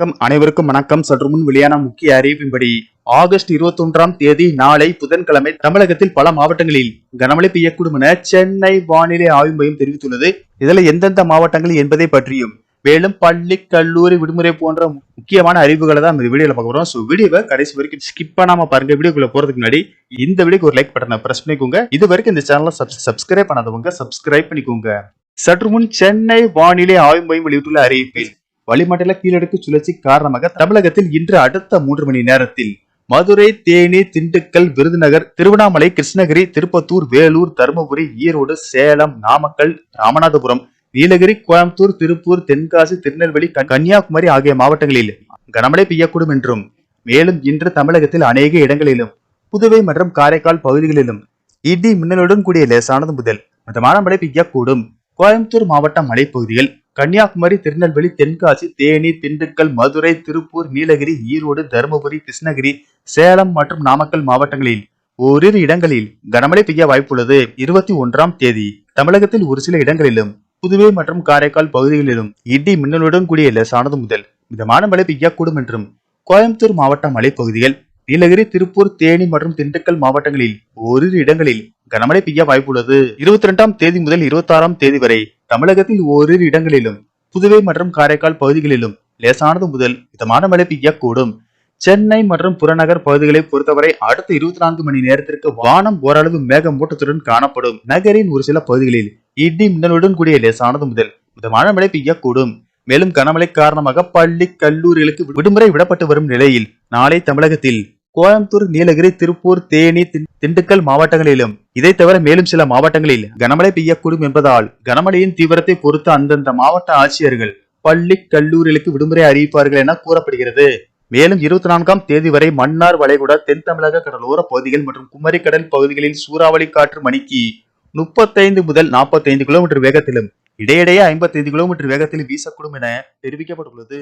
வணக்கம். அனைவருக்கும் வணக்கம். சற்று முன் வெளியான முக்கிய அறிவிப்பின்படி ஆகஸ்ட் இருபத்தி ஒன்றாம் தேதி நாளை புதன்கிழமை தமிழகத்தில் பல மாவட்டங்களில் கனமழை பெய்யக்கூடும் என சென்னை வானிலை ஆய்வு மையம் தெரிவித்துள்ளது. இதுல எந்தெந்த மாவட்டங்கள் என்பதை பற்றியும் மேலும் பள்ளி கல்லூரி விடுமுறை போன்ற முக்கியமான அறிவுகளை தான் இந்த வீடியோல பார்க்க போறோம். ஸோ வீடியோவை கடைசி வரைக்கும் ஸ்கிப் பண்ணாம பாருங்க. வீடியோக்குள்ள போறதுக்கு முன்னாடி இந்த வீடியோக்கு ஒரு லைக் பட்டனை பிரஸ் பண்ணிக்கோங்க. இது வரைக்கும் இந்த சேனலை சப்ஸ்கிரைப் பண்ணாதவங்க சப்ஸ்கிரைப் பண்ணிக்கோங்க. சற்று முன் சென்னை வானிலை ஆய்வு மையம் வெளியிட்டுள்ள அறிவிப்பில் வளிமண்டல கீழடுக்கு சுழற்சி காரணமாக தமிழகத்தில் இன்று அடுத்த மூன்று மணி நேரத்தில் மதுரை தேனி திண்டுக்கல் விருதுநகர் திருவண்ணாமலை கிருஷ்ணகிரி திருப்பத்தூர் வேலூர் தருமபுரி ஈரோடு சேலம் நாமக்கல் ராமநாதபுரம் நீலகிரி கோயம்புத்தூர் திருப்பூர் தென்காசி திருநெல்வேலி கன்னியாகுமரி ஆகிய மாவட்டங்களில் கனமழை பெய்யக்கூடும் என்றும் மேலும் இன்று தமிழகத்தில் அநேக இடங்களிலும் புதுவை மற்றும் காரைக்கால் பகுதிகளிலும் இடி மின்னலுடன் கூடிய லேசானது முதல் மிதமான மழை பெய்யக்கூடும். கோயம்புத்தூர் மாவட்ட மலைப்பகுதிகள் கன்னியாகுமரி திருநெல்வேலி தென்காசி தேனி திண்டுக்கல் மதுரை திருப்பூர் நீலகிரி ஈரோடு தருமபுரி கிருஷ்ணகிரி சேலம் மற்றும் நாமக்கல் மாவட்டங்களில் ஓரிரு இடங்களில் கனமழை பெய்ய வாய்ப்புள்ளது. இருபத்தி ஒன்றாம் தேதி தமிழகத்தில் ஒரு சில இடங்களிலும் புதுவை மற்றும் காரைக்கால் பகுதிகளிலும் இடி மின்னலுடன் கூடிய லேசானது முதல் மிதமான மழை பெய்யக்கூடும் என்றும் கோயம்புத்தூர் மாவட்ட மலைப்பகுதிகள் நீலகிரி திருப்பூர் தேனி மற்றும் திண்டுக்கல் மாவட்டங்களில் ஓரிரு இடங்களில் கனமழை பெய்ய வாய்ப்புள்ளது. இருபத்தி இரண்டாம் தேதி முதல் இருபத்தி ஆறாம் தேதி வரை தமிழகத்தில் ஓரிரு இடங்களிலும் புதுவை மற்றும் காரைக்கால் பகுதிகளிலும் லேசானது முதல் மிதமான மழை பெய்யக்கூடும். சென்னை மற்றும் புறநகர் பகுதிகளை பொறுத்தவரை அடுத்த இருபத்தி நான்கு மணி நேரத்திற்கு வானம் ஓரளவு மேகமூட்டத்துடன் காணப்படும். நகரின் ஒரு சில பகுதிகளில் இடி மின்னலுடன் கூடிய லேசானது முதல் மிதமான மழை பெய்யக்கூடும். மேலும் கனமழை காரணமாக பள்ளி கல்லூரிகளுக்கு விடுமுறை விடப்பட்டு வரும் நிலையில் நாளை தமிழகத்தில் கோயம்புத்தூர் நீலகிரி திருப்பூர் தேனி திண்டுக்கல் மாவட்டங்களிலும். இதை தவிர மேலும் சில மாவட்டங்களில் கனமழை பெய்யக்கூடும் என்பதால் கனமழையின் தீவிரத்தை பொறுத்து அந்தந்த மாவட்ட ஆட்சியர்கள் பள்ளி கல்லூரிகளுக்கு விடுமுறை அறிவிப்பார்கள் என கூறப்படுகிறது. மேலும் இருபத்தி நான்காம் தேதி வரை மன்னார் வளைகுடா தென் தமிழக கடலோர பகுதிகள் மற்றும் குமரி கடல் பகுதிகளில் சூறாவளி காற்று மணிக்கு முப்பத்தைந்து முதல் நாற்பத்தைந்து கிலோமீட்டர் வேகத்திலும் இடையிடையே ஐம்பத்தைந்து கிலோமீட்டர் வேகத்தில் வீசக்கூடும் என தெரிவிக்கப்பட்டுள்ளது.